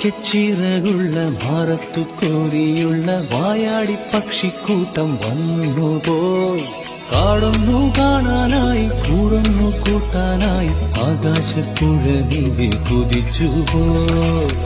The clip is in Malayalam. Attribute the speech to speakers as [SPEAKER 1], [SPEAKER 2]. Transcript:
[SPEAKER 1] ചിറകുള്ള മാറത്തു കോരിയുള്ള വായാടി പക്ഷിക്കൂട്ടം വന്നു പോയി കാടൊന്നു കാണാനായി കൂടൊന്നു കൂട്ടാനായി ആകാശപ്പുഴ നീ കുതിച്ചു പോയി